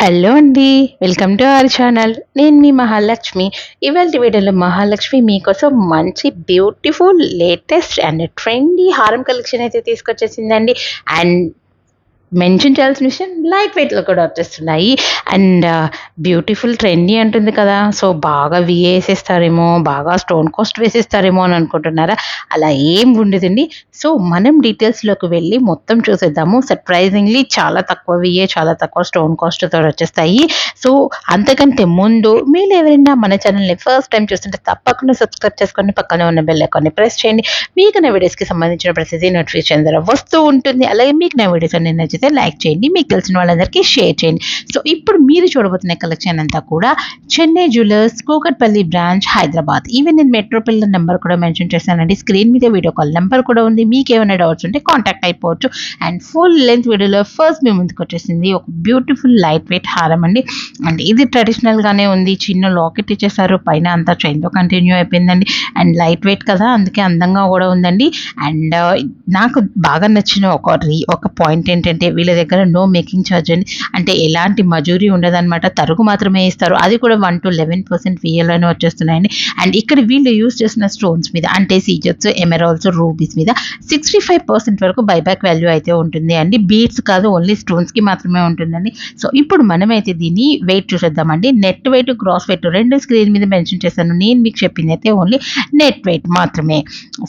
Hello అండి welcome to our channel. నేను మీ మహాలక్ష్మి. ఇవాళ వీడియోలో మహాలక్ష్మి మీకోసం మంచి బ్యూటిఫుల్ లేటెస్ట్ అండ్ ట్రెండీ హారం కలెక్షన్ అయితే తీసుకొచ్చేసిందండి. అండ్ మెన్షన్ చేయాల్సిన విషయం లైట్ వెయిట్లో కూడా వచ్చేస్తున్నాయి. అండ్ uh, బ్యూటిఫుల్ ట్రెండీ అంటుంది కదా. సో బాగా వేసేస్తారేమో బాగా స్టోన్ కాస్ట్ వేసేస్తారేమో అని అనుకుంటున్నారా? అలా ఏం ఉండదండి. సో మనం డీటెయిల్స్లోకి వెళ్ళి మొత్తం చూసేద్దాము. సర్ప్రైజింగ్లీ చాలా తక్కువ వియే చాలా తక్కువ స్టోన్ కాస్ట్తో వచ్చేస్తాయి. సో అంతకంటే ముందు మీరు ఎవరైనా మన ఛానల్ని ఫస్ట్ టైం చూస్తుంటే తప్పకుండా సబ్స్క్రైబ్ చేసుకొని పక్కనే ఉన్న బెల్ ఐకాన్ని ప్రెస్ చేయండి. మీకు నా వీడియోస్కి సంబంధించిన ప్రతిదీ నోటిఫికేషన్ ద్వారా వస్తూ ఉంటుంది. అలాగే మీకు నా వీడియోస్ అన్ని నచ్చితే లైక్ చేయండి మీకు తెలిసిన వాళ్ళందరికీ షేర్ చేయండి. సో ఇప్పుడు మీరు చూడబోతున్న కలెక్షన్ అంతా కూడా Chennai jewellers Kukatpally branch Hyderabad. Even నేను మెట్రో పిల్లల నెంబర్ కూడా మెన్షన్ చేశానండి. స్క్రీన్ మీద వీడియో కాల్ నెంబర్ కూడా ఉంది. మీకు ఏమైనా డౌట్స్ ఉంటే కాంటాక్ట్ అయిపోవచ్చు. అండ్ ఫుల్ లెంత్ వీడియోలో ఫస్ట్ మీ ముందుకు వచ్చేసింది ఒక బ్యూటిఫుల్ లైట్ వెయిట్ హారం అండి. అండ్ ఇది ట్రెడిషనల్గానే ఉంది. చిన్న లాకెట్ ఇచ్చేసారు. పైన అంతా చైన్తో కంటిన్యూ అయిపోయిందండి. అండ్ లైట్ వెయిట్ కదా అందుకే అందంగా కూడా ఉందండి. అండ్ uh, నాకు బాగా నచ్చిన ఒక రీ ఒక పాయింట్ ఏంటంటే వీళ్ళ దగ్గర నో మేకింగ్ ఛార్జ్ అండి అంటే ఎలాంటి మజూరీ ఉండదన్నమాట. తరుగు మాత్రమే ఇస్తారు. అది కూడా వన్ టు లెవెన్ పర్సెంట్ విఎల్లోనే వచ్చేస్తున్నాయండి. అండ్ ఇక్కడ వీళ్ళు యూస్ చేసిన స్టోన్స్ మీద అంటే సీజర్స్ ఎమెరాల్స్ రూబీస్ మీద సిక్స్టీ ఫైవ్ పర్సెంట్ వరకు బైబ్యాక్ వాల్యూ అయితే ఉంటుంది అండి. బీట్స్ కాదు ఓన్లీ స్టోన్స్కి మాత్రమే ఉంటుందండి. సో ఇప్పుడు మనమైతే దీన్ని వెయిట్ చూసేద్దామండి. నెట్ వెయిట్ గ్రాస్ వెయిట్ రెండు స్క్రీన్ మీద మెన్షన్ చేశాను. నేను మీకు చెప్పింది అయితే ఓన్లీ నెట్ వెయిట్ మాత్రమే.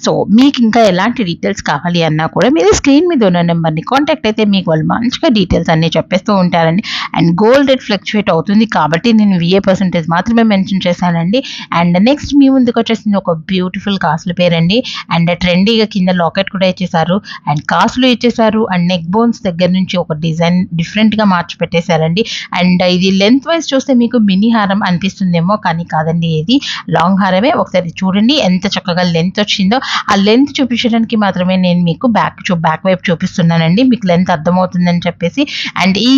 సో మీకు ఇంకా ఎలాంటి డీటెయిల్స్ కావాలి అన్నా కూడా మీరు స్క్రీన్ మీద ఉన్న నెంబర్ని కాంటాక్ట్ అయితే మీకు వాళ్ళు మంచిగా డీటెయిల్స్ అన్నీ చెప్పేస్తూ ఉంటారండి. అండ్ గోల్డ్ రేట్ ఫ్లక్చువేట్ అవుతుంది కాబట్టి నేను విఏ పర్సంటేజ్ మాత్రమే మెన్షన్ చేశానండి. అండ్ నెక్స్ట్ మీ ముందుకు వచ్చేసింది ఒక బ్యూటిఫుల్ కాసుల పేరండి. అండ్ ట్రెండీగా కింద లాకెట్ కూడా ఇచ్చేసారు అండ్ కాసులు ఇచ్చేసారు అండ్ నెక్ బోన్స్ దగ్గర నుంచి ఒక డిజైన్ డిఫరెంట్గా మార్చి పెట్టేశారండి. అండ్ ఇది లెంత్ వైజ్ చూస్తే మీకు మినీ హారం అనిపిస్తుందేమో కానీ కాదండి ఇది. లాంగ్ హారమే. ఒకసారి చూడండి ఎంత చక్కగా లెంత్ వచ్చిందో. ఆ లెంత్ చూపించడానికి మాత్రమే నేను మీకు బ్యాక్ చూ బ్యాక్ వైపు చూపిస్తున్నానండి. మీకు లెంత్ అర్థం అవుతుందని చెప్పేసి. అండ్ ఈ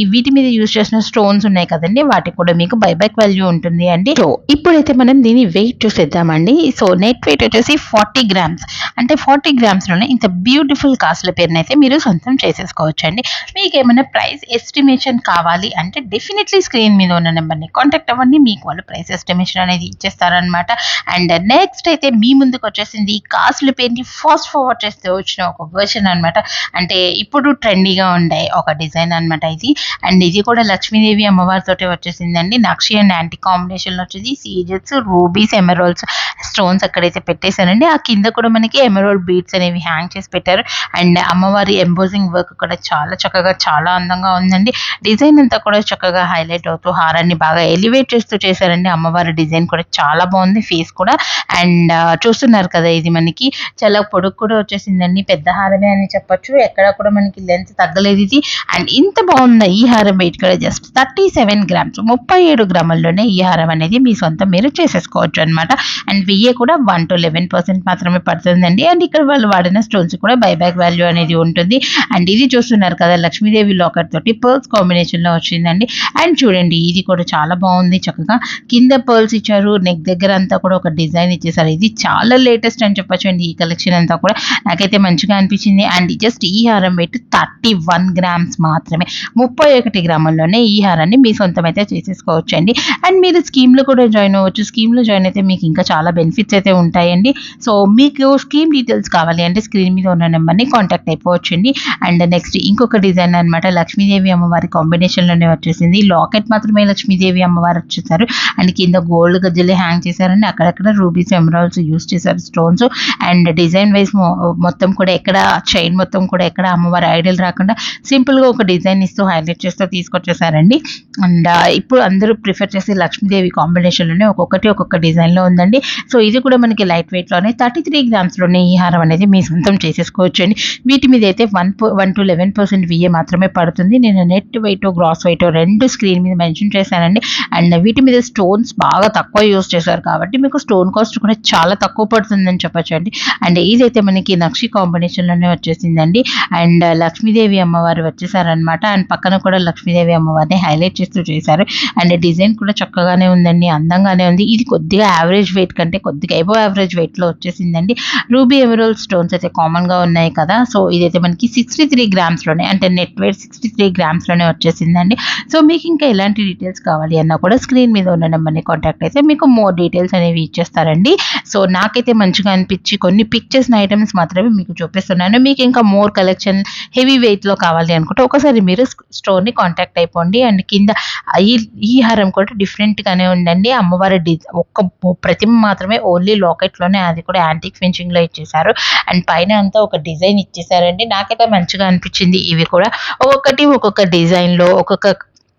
ఈ వీటి మీద యూజ్ చేసిన స్టోన్స్ ఉన్నాయి కదండి వాటికి కూడా మీకు బైబ్యాక్ వాల్యూ ఉంటుంది అండి. సో ఇప్పుడైతే మనం దీని వెయిట్ చూసేద్దామండి. సో నెట్ వెయిట్ వచ్చేసి ఫార్టీ గ్రామ్స్ అంటే ఫార్టీ గ్రామ్స్లోనే ఇంత బ్యూటిఫుల్ కాస్ట్ల పేరునైతే అయితే మీరు సొంతం చేసేసుకోవచ్చు అండి మీకు ఏమైనా ప్రైస్ ఎస్టిమేషన్ కావాలి అంటే డెఫినెట్లీ స్క్రీన్ మీద ఉన్న నెంబర్ని కాంటాక్ట్ అవ్వండి. మీకు వాళ్ళు ప్రైస్ ఎస్టిమేషన్ అనేది ఇచ్చేస్తారనమాట అండ్ నెక్స్ట్ అయితే మీ ముందుకు వచ్చేసింది కాస్ట్ల పేరుని ఫాస్ట్ ఫార్వర్డ్ చేస్తే వచ్చిన ఒక వర్షన్ అనమాట అంటే ఇప్పుడు ట్రెండీగా ఉండే ఒక డిజైన్ అనమాట ఇది. అండ్ ఇది కూడా లక్ష్మీదేవి అమ్మవారితో వచ్చేసిందండి. నక్షి అండ్ యాంటీ కాంబినేషన్లో వచ్చేసి సీజెట్స్ రూబీస్ ఎమరాల్డ్స్ స్టోన్స్ అక్కడైతే పెట్టేశారండి. ఆ కింద కూడా మనకి ఎమరాల్డ్ బీట్స్ అనేవి హ్యాంగ్ చేసి పెట్టారు. అండ్ అమ్మవారి ఎంబోజింగ్ వర్క్ కూడా చాలా చక్కగా చాలా అందంగా ఉందండి. డిజైన్ అంతా కూడా చక్కగా హైలైట్ అవుతూ హారాన్ని బాగా ఎలివేట్ చేస్తూ చేశారండి. అమ్మవారి డిజైన్ కూడా చాలా బాగుంది ఫేస్ కూడా. అండ్ చూస్తున్నారు కదా ఇది మనకి. చాలా పొడుగు కూడా వచ్చేసిందండి. పెద్ద హారమే అని చెప్పొచ్చు. ఎక్కడ కూడా మనకి లెంత్ తగ్గలేదు ఇది. అండ్ ఇంత బాగున్న ఈ హారం వెయిట్ కూడా జస్ట్ థర్టీ సెవెన్ గ్రామ్స్ ముప్పై ఏడు గ్రాముల్లోనే ఈ హారం అనేది మీ సొంతం మీరు చేసేసుకోవచ్చు అనమాట అండ్ వెయ్యి కూడా వన్ టు లెవెన్ పర్సెంట్ మాత్రమే పడుతుందండి. అండ్ ఇక్కడ వాళ్ళు వాడిన స్టోన్స్ కూడా బైబ్యాక్ వాల్యూ అనేది ఉంటుంది. అండ్ ఇది చూస్తున్నారు కదా లక్ష్మీదేవి లాకర్ తోటి పర్ల్స్ కాంబినేషన్లో వచ్చిందండి. అండ్ చూడండి ఇది కూడా చాలా బాగుంది చక్కగా. కింద పర్ల్స్ ఇచ్చారు నెక్ దగ్గర అంతా కూడా ఒక డిజైన్ ఇచ్చేసారు. ఇది చాలా లేటెస్ట్ అని చెప్పొచ్చు అండి ఈ కలెక్షన్ అంతా కూడా. నాకైతే మంచిగా అనిపించింది. అండ్ జస్ట్ ఈ హారం వెయిట్ థర్టీ వన్ గ్రామ్స్ మాత్రమే. ముప్పై ఒకటి గ్రాముల్లోనే ఈ హారాన్ని మీ సొంతమైతే చేసేసుకోవచ్చు అండి అండ్ మీరు స్కీమ్లో కూడా జాయిన్ అవ్వచ్చు. స్కీమ్లో జాయిన్ అయితే మీకు ఇంకా చాలా బెనిఫిట్స్ అయితే ఉంటాయండి. సో మీకు స్కీమ్ డీటెయిల్స్ కావాలి అంటే స్క్రీన్ మీద ఉన్న నెంబర్ని కాంటాక్ట్ అయిపోవచ్చు అండి అండ్ నెక్స్ట్ ఇంకొక డిజైన్ అనమాట లక్ష్మీదేవి అమ్మవారి కాంబినేషన్లోనే వచ్చేసింది. లాకెట్ మాత్రమే లక్ష్మీదేవి అమ్మవారు వచ్చేసారు. అండ్ కింద గోల్డ్ గజ్జలు హ్యాంగ్ చేశారండి. అక్కడక్కడ రూబీస్ ఎమరాల్స్ యూస్ చేశారు స్టోన్స్. అండ్ డిజైన్ వైజ్ మొత్తం కూడా ఎక్కడ చైన్ మొత్తం కూడా ఎక్కడ అమ్మవారి ఐడియల్ రాకుండా సింపుల్గా ఒక డిజైన్ ఇస్తూ హైలైట్ చేస్తూ తీసుకొచ్చేసారండి. అండ్ ఇప్పుడు అందరూ ప్రిఫర్ చేసే లక్ష్మీదేవి కాంబినేషన్లోనే ఒక్కొక్కటి ఒక్కొక్క డిజైన్లో ఉందండి. సో ఇది కూడా మనకి లైట్ వెయిట్లోనే థర్టీ త్రీ గ్రామ్స్లోనే ఈ హారం అనేది మీ సొంతం చేసేసుకోవచ్చు అండి వీటి మీద అయితే one one two eleven percent VA మాత్రమే పడుతుంది. నేను నెట్ వెయిట్ గ్రాస్ వెయిట్ రెండు స్క్రీన్ మీద మెన్షన్ చేశానండి. అండ్ వీటి మీద స్టోన్స్ బాగా తక్కువ యూస్ చేశారు కాబట్టి మీకు స్టోన్ కాస్ట్ కూడా చాలా తక్కువ పడుతుందని చెప్పచ్చు అండి అండ్ ఇదైతే మనకి నక్షి కాంబినేషన్లోనే వచ్చేసిందండి. అండ్ లక్ష్మీదేవి అమ్మవారు వచ్చేసారనమాట అండ్ పక్కన కూడా లక్ష్మీదేవి అమ్మవారిని హైలైట్ చేస్తూ చేశారు. అండ్ డిజైన్ కూడా చక్కగానే ఉందండి. అందంగానే ఉంది. ఇది కొద్దిగా యావరేజ్ వెయిట్ కంటే కొద్దిగా ఎబో యావరేజ్ వెయిట్లో వచ్చేసిందండి. రూబీ ఎమరల్ స్టోన్స్ అయితే కామన్గా ఉన్నాయి కదా. సో ఇదైతే మనకి సిక్స్టీ త్రీ గ్రామ్స్లోనే అంటే నెట్ వెయిట్ సిక్స్టీ త్రీ గ్రామ్స్లోనే వచ్చేసిందండి. సో మీకు ఇంకా ఎలాంటి డీటెయిల్స్ కావాలి అన్నా కూడా స్క్రీన్ మీద ఉన్న నెంబర్ని కాంటాక్ట్ అయితే మీకు మోర్ డీటెయిల్స్ అనేవి ఇచ్చేస్తారండి. సో నాకైతే మంచిగా అనిపించి కొన్ని పిక్ చేసిన ఐటమ్స్ మాత్రమే మీకు చూపిస్తున్నాను. మీకు ఇంకా మోర్ కలెక్షన్ హెవీ వెయిట్లో కావాలి అనుకుంటే ఒకసారి మీరు స్టోర్ని కాంటాక్ట్ అయిపోండి. అండ్ కింద ఈ ఈ హారం కూడా డిఫరెంట్గానే ఉందండి. అమ్మవారి డి ఒక్క ప్రతిమ మాత్రమే ఓన్లీ లాకెట్లోనే అది కూడా యాంటిక్ ఫినిషింగ్లో ఇచ్చేసారు అండ్ పైన అంతా ఒక డిజైన్ ఇచ్చేసారండి నాకైతే మంచిగా అనిపించింది. ఇవి కూడా ఒక్కొక్కటి ఒక్కొక్క డిజైన్లో ఒక్కొక్క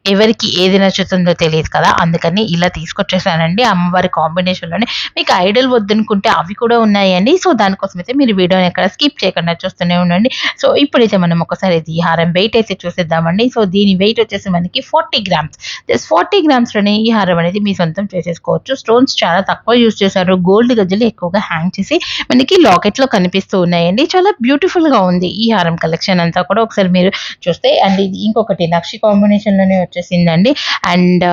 ఎవరికి ఏది నచ్చుతుందో తెలియదు కదా. అందుకని ఇలా తీసుకొచ్చేసానండి అమ్మవారి కాంబినేషన్లోనే మీకు ఐడల్ వద్దనుకుంటే అవి కూడా ఉన్నాయండి. సో దానికోసం అయితే మీరు వీడియోని ఎక్కడ స్కిప్ చేయకుండా చూస్తూనే ఉండండి. సో ఇప్పుడైతే మనం ఒకసారి ఇది ఈ హారం వెయిట్ అయితే చూసేద్దామండి. సో దీని వెయిట్ వచ్చేసి మనకి ఫార్టీ గ్రామ్స్ జస్ట్ ఫార్టీ గ్రామ్స్లోనే ఈ హారం అనేది మీ సొంతం చేసేసుకోవచ్చు. స్టోన్స్ చాలా తక్కువ యూస్ చేశారు. గోల్డ్ గజ్జలు ఎక్కువగా హ్యాంగ్ చేసి మనకి లాకెట్లో కనిపిస్తూ ఉన్నాయండి. చాలా బ్యూటిఫుల్గా ఉంది ఈ హారం కలెక్షన్ అంతా కూడా ఒకసారి మీరు చూస్తే. అండ్ ఇది ఇంకొకటి నక్షి కాంబినేషన్లోనే వచ్చేసిందండి. అండ్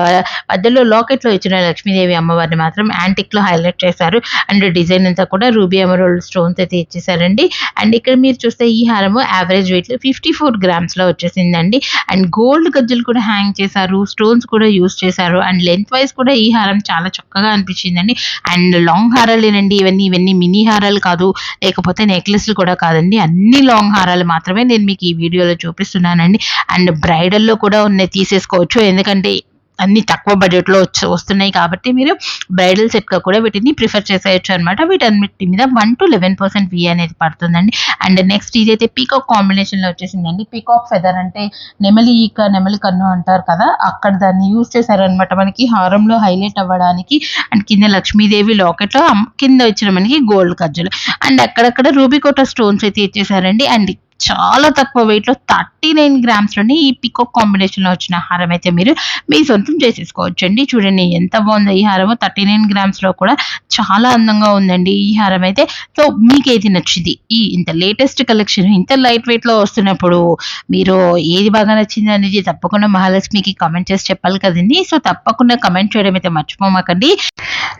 మధ్యలో లాకెట్లో ఇచ్చిన లక్ష్మీదేవి అమ్మవారిని మాత్రం యాంటిక్లో హైలైట్ చేశారు. అండ్ డిజైన్ అంతా కూడా రూబీ ఎమరోల్డ్ స్టోన్స్ అయితే ఇచ్చేసారండి అండ్ ఇక్కడ మీరు చూస్తే ఈ హారము యావరేజ్ వెయిట్ ఫిఫ్టీ ఫోర్ గ్రామ్స్లో వచ్చేసిందండి. అండ్ గోల్డ్ గజ్జలు కూడా హ్యాంగ్ చేశారు స్టోన్స్ కూడా యూస్ చేశారు. అండ్ లెంత్ వైజ్ కూడా ఈ హారం చాలా చక్కగా అనిపించిందండి. అండ్ లాంగ్ హారాలేనండి ఇవన్నీ ఇవన్నీ మినీ హారాలు కాదు లేకపోతే నెక్లెస్లు కూడా కాదండి. అన్ని లాంగ్ హారాలు మాత్రమే నేను మీకు ఈ వీడియోలో చూపిస్తున్నానండి. అండ్ బ్రైడల్లో కూడా ఉన్నాయి చేసుకోవచ్చు. ఎందుకంటే అన్ని తక్కువ బడ్జెట్లో వచ్చి వస్తున్నాయి కాబట్టి మీరు బ్రైడల్ సెట్గా కూడా వీటిని ప్రిఫర్ చేసేయచ్చు అనమాట వీటన్నిటి మీద one two eleven percent V అనేది పడుతుందండి. అండ్ నెక్స్ట్ ఇదైతే పీకాక్ కాంబినేషన్లో వచ్చేసిందండి. పీకాక్ ఫెదర్ అంటే నెమలి ఈక నెమలి కన్ను అంటారు కదా అక్కడ దాన్ని యూజ్ చేశారనమాట మనకి. హారంలో హైలైట్ అవ్వడానికి అండ్ కింద లక్ష్మీదేవి లాకెట్లో కింద వచ్చిన మనకి గోల్డ్ కజ్జలు. అండ్ అక్కడక్కడ రూబికోట స్టోన్స్ అయితే ఇచ్చేసారండి అండ్ చాలా తక్కువ వెయిట్లో థర్టీ నైన్ గ్రామ్స్లోనే ఈ పికాక్ కాంబినేషన్లో వచ్చిన హారం అయితే మీరు మీ సొంతం చేసేసుకోవచ్చు అండి. చూడండి ఎంత బాగుందో ఈ హారము. థర్టీ నైన్ గ్రామ్స్లో కూడా చాలా అందంగా ఉందండి ఈ హారం అయితే. సో మీకు ఏది నచ్చింది? ఈ ఇంత లేటెస్ట్ కలెక్షన్ ఇంత లైట్ వెయిట్లో వస్తున్నప్పుడు మీరు ఏది బాగా నచ్చింది అనేది తప్పకుండా మహాలక్ష్మికి కామెంట్ చేసి చెప్పాలి కదండి. సో తప్పకుండా కమెంట్ చేయడం అయితే మర్చిపోమాకండి.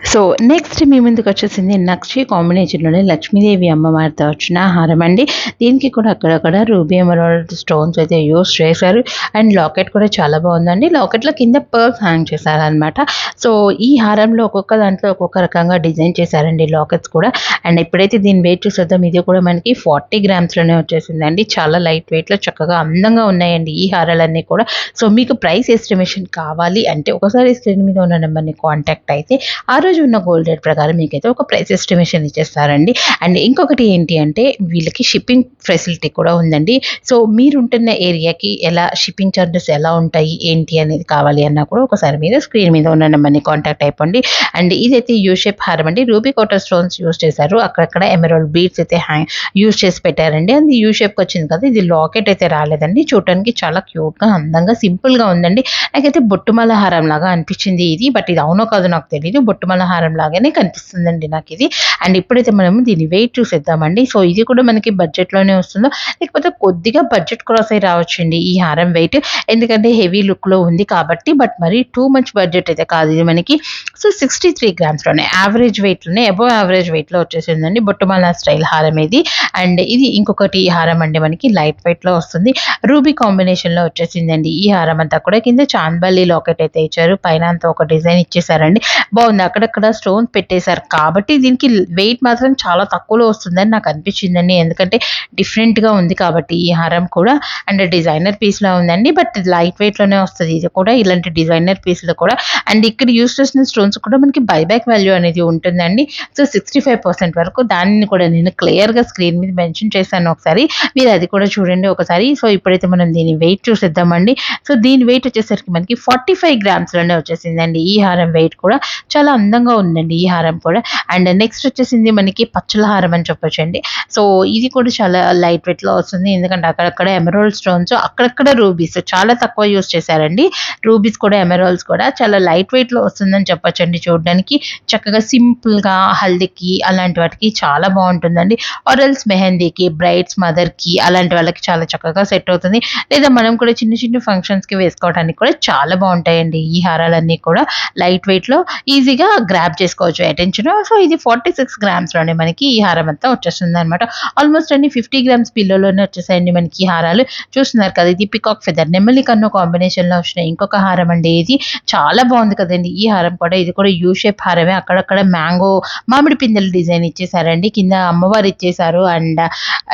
సో నెక్స్ట్ మీ ముందుకు వచ్చేసింది నక్షి కాంబినేషన్లోనే లక్ష్మీదేవి అమ్మవారితో వచ్చిన హారం అండి. దీనికి కూడా అక్కడక్కడ రూబీ ఎమరాల్డ్ స్టోన్స్ అయితే యూస్ చేశారు. అండ్ లాకెట్ కూడా చాలా బాగుందండి. లాకెట్లో కింద పర్స్ హ్యాంగ్ చేశారనమాట సో ఈ హారంలో ఒక్కొక్క దాంట్లో ఒక్కొక్క రకంగా డిజైన్ చేశారండి లాకెట్స్ కూడా. అండ్ ఎప్పుడైతే దీని వెయిట్ చూసేద్దాం. ఇది కూడా మనకి ఫార్టీ గ్రామ్స్లోనే వచ్చేసిందండి. చాలా లైట్ వెయిట్లో చక్కగా అందంగా ఉన్నాయండి ఈ హారాలన్నీ కూడా. సో మీకు ప్రైస్ ఎస్టిమేషన్ కావాలి అంటే ఒకసారి స్క్రీన్ మీద ఉన్న నెంబర్ని కాంటాక్ట్ అయితే ఆ రోజు ఉన్న గోల్డ్ రేట్ ప్రకారం మీకైతే ఒక ప్రైస్ ఎస్టిమేషన్ ఇచ్చేస్తారండి. అండ్ ఇంకొకటి ఏంటి అంటే వీళ్ళకి షిప్పింగ్ ఫెసిలిటీ కూడా ఉందండి. సో మీరుంటున్న ఏరియాకి ఎలా షిప్పింగ్ ఛార్జెస్ ఎలా ఉంటాయి ఏంటి అనేది కావాలి అన్నా కూడా ఒకసారి మీరు స్క్రీన్ మీద ఉన్న నెంబర్ని కాంటాక్ట్ అయిపోండి. అండ్ ఇదైతే యూ షేప్ హారం అండి. రూబీ కోటర్ స్టోన్స్ యూస్ చేశారు. అక్కడక్కడ ఎమరాల్డ్ బీడ్స్ అయితే హ్యాంగ్ యూస్ చేసి పెట్టారండి. అది యూ షేప్కి వచ్చింది కదా ఇది లాకెట్ అయితే రాలేదండి. చూడటానికి చాలా క్యూట్గా అందంగా సింపుల్గా ఉందండి. నాకైతే బొట్టుమల హారం లాగా అనిపించింది ఇది బట్ ఇది అవునో కాదు నాకు తెలియదు బొట్టుమల హారం లాగానే కనిపిస్తుందండి నాకు ఇది. అండ్ ఇప్పుడైతే మనం దీని వెయిట్ చూసేద్దామండి. సో ఇది కూడా మనకి బడ్జెట్లోనే వస్తుందో లేకపోతే కొద్దిగా బడ్జెట్ క్రాస్ అయి రావచ్చండి ఈ హారం వెయిట్ ఎందుకంటే హెవీ లుక్లో ఉంది కాబట్టి బట్ మరి టూ మచ్ బడ్జెట్ అయితే కాదు ఇది మనకి. సో సిక్స్టీ త్రీ గ్రామ్స్లోనే యావరేజ్ వెయిట్లోనే అబోవ్ యావరేజ్ వెయిట్లో వచ్చేసిందండి బొట్టుమల స్టైల్ హారం ఇది. అండ్ ఇది ఇంకొకటి హారం అండి మనకి లైట్ వెయిట్లో వస్తుంది. రూబీ కాంబినేషన్లో వచ్చేసిందండి ఈ హారం అంతా కూడా. కింద చాలా లాకెట్ అయితే ఇచ్చారు. పైన అంతా ఒక డిజైన్ ఇచ్చేసారండి బాగుంది. అక్కడక్కడ స్టోన్ పెట్టేశారు. కాబట్టి దీనికి వెయిట్ మాత్రం చాలా తక్కువలో వస్తుందని నాకు అనిపించిందండి. ఎందుకంటే డిఫరెంట్గా ఉంది కాబట్టి ఈ హారం కూడా. అండ్ డిజైనర్ పీస్లో ఉందండి. బట్ లైట్ వెయిట్లోనే వస్తుంది. ఇది కూడా ఇలాంటి డిజైనర్ పీస్లో కూడా. అండ్ ఇక్కడ యూస్ చేసిన స్టోన్స్ కూడా మనకి బైబ్యాక్ వాల్యూ అనేది ఉంటుందండి. సో సిక్స్టీ ఫైవ్ పర్సెంట్ వరకు దానిని కూడా నేను క్లియర్గా స్క్రీన్ మీద మెన్షన్ చేశాను ఒకసారి. మీరు అది కూడా చూడండి ఒకసారి. సో ఇప్పుడైతే మనం దీని వెయిట్ చూసేద్దామండి. సో దీని వెయిట్ వచ్చేసరికి మనకి ఫార్టీ ఫైవ్ గ్రామ్స్లోనే వచ్చేసిందండి. ఈ హారం వెయిట్ కూడా చాలా అందంగా ఉందండి ఈ హారం కూడా. అండ్ నెక్స్ట్ వచ్చేసింది మనకి పచ్చల హారం అని చెప్పొచ్చండి. సో ఇది కూడా చాలా లైట్ వెయిట్లో వస్తుంది. ఎందుకంటే అక్కడక్కడ ఎమరాల్డ్ స్టోన్స్ అక్కడక్కడ రూబీస్ చాలా తక్కువ యూస్ చేశారండి. రూబీస్ కూడా ఎమరాల్డ్స్ కూడా చాలా లైట్ వెయిట్లో వస్తుందని చెప్పొచ్చండి చూడడానికి. చూడడానికి చక్కగా సింపుల్‌గా హల్దీకి అలాంటి వాటికి చాలా బాగుంటుందండి. ఆర్ ఎల్స్ మెహందీకి, బ్రైడ్స్ మదర్‌కి అలాంటి వాళ్ళకి చాలా చక్కగా సెట్ అవుతుంది. లేదా మనం కూడా చిన్న చిన్న ఫంక్షన్స్‌కి వేసుకోవడానికి కూడా చాలా బాగుంటాయండి ఈ హారాలన్నీ కూడా లైట్ వెయిట్‌లో ఈజీగా గ్రాబ్ చేసుకోవచ్చు అటెన్షన్. సో, ఇది 46 గ్రామ్స్‌లోనే మనకి ఈ హారం అంతా వచ్చేస్తుందనమాట. ఆల్మోస్ట్ అన్ని 50 గ్రామ్స్ బిలోలోనే వచ్చేసాయండి మనకి ఈ హారాలు. చూస్తున్నారు కదా! ఇది పికాక్ ఫెదర్ నెమలి కన్ను కాంబినేషన్‌లో వచ్చిన ఇంకొక హారం అండి ఇది. చాలా బాగుంది కదండి ఈ హారం కూడా ఇది కూడా యూ షేప్ హారమే. అక్కడక్కడ మ్యాంగో మామిడి పిందెల డిజైన్ ఇచ్చేసారండి. కింద అమ్మవారు ఇచ్చేసారు. అండ్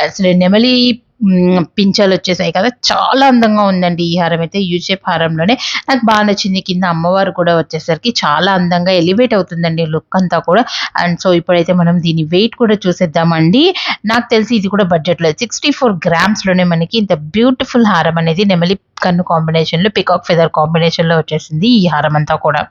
అసలు నెమలి పించాలు వచ్చేసాయి కదా! చాలా అందంగా ఉందండి ఈ హారం అయితే. యూ షేప్ హారంలోనే నాకు బాగా నచ్చింది. కింద అమ్మవారు కూడా వచ్చేసరికి చాలా అందంగా ఎలివేట్ అవుతుందండి లుక్ అంతా కూడా. అండ్ సో, ఇప్పుడైతే మనం దీని వెయిట్ కూడా చూసేద్దామండి. నాకు తెలిసి ఇది కూడా బడ్జెట్‌లో 64 గ్రామ్స్‌లోనే మనకి ఇంత బ్యూటిఫుల్ హారం అనేది నెమలి కన్ను కాంబినేషన్‌లో పికాక్ ఫెదర్ కాంబినేషన్‌లో వచ్చేసింది ఈ హారం అంతా కూడా.